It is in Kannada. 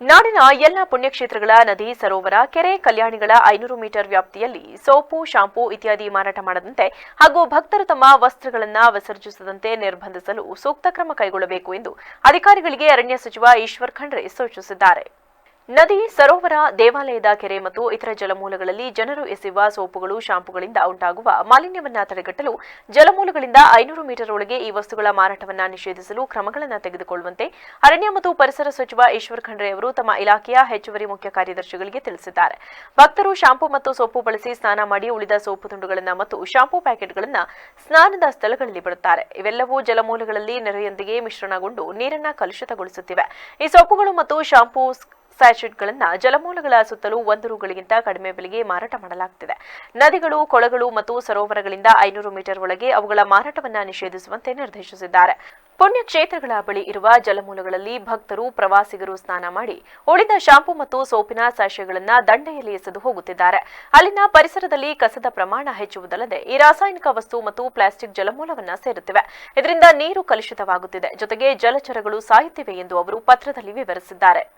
ನಾಡಿನ ಎಲ್ಲ ಪುಣ್ಯಕ್ಷೇತ್ರಗಳ ನದಿ ಸರೋವರ, ಕೆರೆ ಕಲ್ಯಾಣಿಗಳ ಐನೂರು ಮೀಟರ್ ವ್ಯಾಪ್ತಿಯಲ್ಲಿ ಸೋಪು, ಶಾಂಪೂ ಇತ್ಯಾದಿ ಮಾರಾಟ ಮಾಡದಂತೆ ಹಾಗೂ ಭಕ್ತರು ತಮ್ಮ ವಸ್ತ್ರಗಳನ್ನು ವಿಸರ್ಜಿಸದಂತೆ ನಿರ್ಬಂಧಿಸಲು ಸೂಕ್ತ ಕ್ರಮ ಕೈಗೊಳ್ಳಬೇಕು ಎಂದು ಅಧಿಕಾರಿಗಳಿಗೆ ಅರಣ್ಯ ಸಚಿವ ಈಶ್ವರ್ ಖಂಡ್ರೆ ಸೂಚಿಸಿದ್ದಾರೆ. ನದಿ, ಸರೋವರ, ದೇವಾಲಯದ ಕೆರೆ ಮತ್ತು ಇತರ ಜಲಮೂಲಗಳಲ್ಲಿ ಜನರು ಎಸೆಯುವ ಸೋಪುಗಳು, ಶಾಂಪುಗಳಿಂದ ಉಂಟಾಗುವ ಮಾಲಿನ್ಯವನ್ನು ತಡೆಗಟ್ಟಲು ಜಲಮೂಲಗಳಿಂದ ಐನೂರು ಮೀಟರ್ ಒಳಗೆ ಈ ವಸ್ತುಗಳ ಮಾರಾಟವನ್ನು ನಿಷೇಧಿಸಲು ಕ್ರಮಗಳನ್ನು ತೆಗೆದುಕೊಳ್ಳುವಂತೆ ಅರಣ್ಯ ಮತ್ತು ಪರಿಸರ ಸಚಿವ ಈಶ್ವರ್ ಖಂಡ್ರೆ ಅವರು ತಮ್ಮ ಇಲಾಖೆಯ ಹೆಚ್ಚುವರಿ ಮುಖ್ಯ ಕಾರ್ಯದರ್ಶಿಗಳಿಗೆ ತಿಳಿಸಿದ್ದಾರೆ. ಭಕ್ತರು ಶಾಂಪು ಮತ್ತು ಸೋಪು ಬಳಸಿ ಸ್ನಾನ ಮಾಡಿ ಉಳಿದ ಸೋಪು ತುಂಡುಗಳನ್ನು ಮತ್ತು ಶಾಂಪೂ ಪ್ಯಾಕೆಟ್ಗಳನ್ನು ಸ್ನಾನದ ಸ್ಥಳಗಳಲ್ಲಿ ಬಿಡುತ್ತಾರೆ. ಇವೆಲ್ಲವೂ ಜಲಮೂಲಗಳಲ್ಲಿ ನೆರೆಯೊಂದಿಗೆ ಮಿಶ್ರಣಗೊಂಡು ನೀರನ್ನು ಕಲುಷಿತಗೊಳಿಸುತ್ತಿವೆ. ಈ ಸೋಪುಗಳು ಮತ್ತು ಶಾಂಪೂ ಸ್ಯಾಚೆಟ್ಗಳನ್ನು ಜಲಮೂಲಗಳ ಸುತ್ತಲೂ ಒಂದು ರೂಗಳಿಗಿಂತ ಕಡಿಮೆ ಬೆಲೆಗೆ ಮಾರಾಟ ಮಾಡಲಾಗುತ್ತಿದೆ ನದಿಗಳು, ಕೊಳಗಳು ಮತ್ತು ಸರೋವರಗಳಿಂದ ಐನೂರು ಮೀಟರ್ ಒಳಗೆ ಅವುಗಳ ಮಾರಾಟವನ್ನು ನಿಷೇಧಿಸುವಂತೆ ನಿರ್ದೇಶಿಸಿದ್ದಾರೆ. ಪುಣ್ಯಕ್ಷೇತ್ರಗಳ ಬಳಿ ಇರುವ ಜಲಮೂಲಗಳಲ್ಲಿ ಭಕ್ತರು ಪ್ರವಾಸಿಗರು ಸ್ನಾನ ಮಾಡಿ, ಉಳಿದ ಶಾಂಪು ಮತ್ತು ಸೋಪಿನ ಸಾಶಯಗಳನ್ನು ದಂಡೆಯಲ್ಲಿ ಎಸೆದು ಹೋಗುತ್ತಿದ್ದಾರೆ. ಅಲ್ಲಿನ ಪರಿಸರದಲ್ಲಿ ಕಸದ ಪ್ರಮಾಣ ಹೆಚ್ಚುವುದಲ್ಲದೆ ಈ ರಾಸಾಯನಿಕ ವಸ್ತು ಮತ್ತು ಪ್ಲಾಸ್ಟಿಕ್ ಜಲಮೂಲವನ್ನು ಸೇರುತ್ತಿವೆ. ಇದರಿಂದ ನೀರು ಕಲುಷಿತವಾಗುತ್ತಿದೆ. ಜೊತೆಗೆ ಜಲಚರಗಳು ಸಾಯುತ್ತಿವೆ ಎಂದು ಅವರು ಪತ್ರದಲ್ಲಿ ವಿವರಿಸಿದ್ದಾರೆ.